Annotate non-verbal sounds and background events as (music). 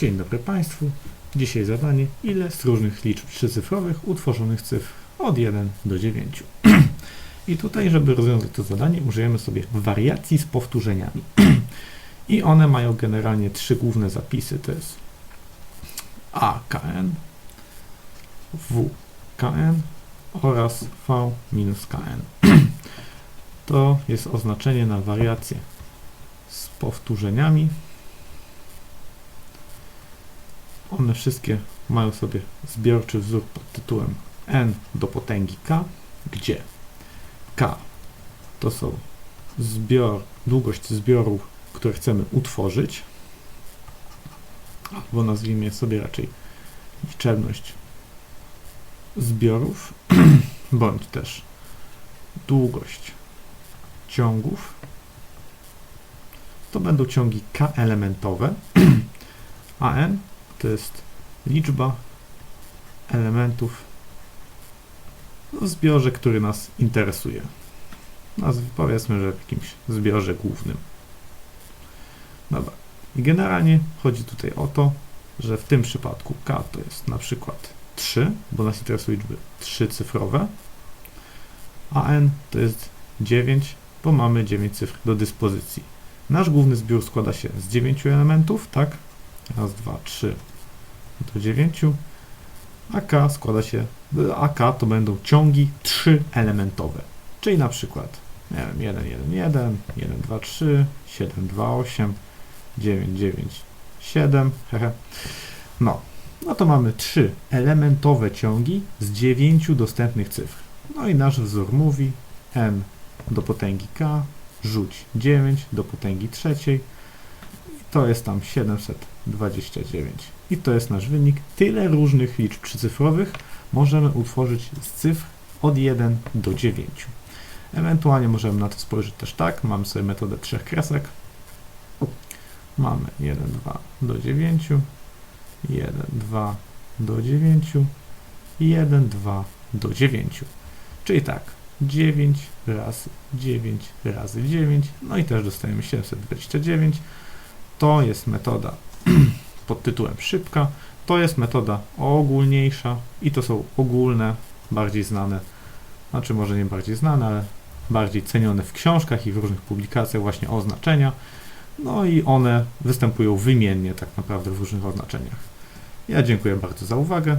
Dzień dobry Państwu. Dzisiaj zadanie, ile z różnych liczb trzycyfrowych utworzonych cyfr od 1 do 9. (clears throat) I tutaj, żeby rozwiązać to zadanie, użyjemy sobie wariacji z powtórzeniami. (clears throat) I one mają generalnie trzy główne zapisy. To jest AKN, WKN oraz V minus KN. (clears throat) To jest oznaczenie na wariację z powtórzeniami. One wszystkie mają sobie zbiorczy wzór pod tytułem n do potęgi k, gdzie? K. To są zbior, długość zbiorów, które chcemy utworzyć, albo nazwijmy sobie raczej liczebność zbiorów, (clears throat) bądź też długość ciągów. To będą ciągi k elementowe, (clears throat) a n to jest liczba elementów w zbiorze, który nas interesuje. Nazw, powiedzmy, że w jakimś zbiorze głównym. Dobra. I generalnie chodzi tutaj o to, że w tym przypadku k to jest na przykład 3, bo nas interesują liczby trzycyfrowe, a n to jest 9, bo mamy 9 cyfr do dyspozycji. Nasz główny zbiór składa się z 9 elementów, tak? Raz, dwa, trzy do 9. A K składa się, a K to będą ciągi 3 elementowe. Czyli na przykład, nie wiem, 1, 1, 1, 1, 2, 3, 7, 2, 8, 9, 9, 7, hehe. No, no to mamy 3 elementowe ciągi z 9 dostępnych cyfr. No i nasz wzór mówi n do potęgi k, rzuć 9 do potęgi trzeciej, to jest tam 729. I to jest nasz wynik. Tyle różnych liczb trzycyfrowych możemy utworzyć z cyfr od 1 do 9. Ewentualnie możemy na to spojrzeć też tak. Mamy sobie metodę trzech kresek. Mamy 1, 2 do 9, 1, 2 do 9 i 1, 2 do 9. Czyli tak, 9 razy 9 razy 9, no i też dostajemy 729. To jest metoda (clears throat) pod tytułem szybka. To jest metoda ogólniejsza i to są ogólne, bardziej znane, znaczy może nie bardziej znane, ale bardziej cenione w książkach i w różnych publikacjach właśnie oznaczenia. No i one występują wymiennie tak naprawdę w różnych oznaczeniach. Ja dziękuję bardzo za uwagę.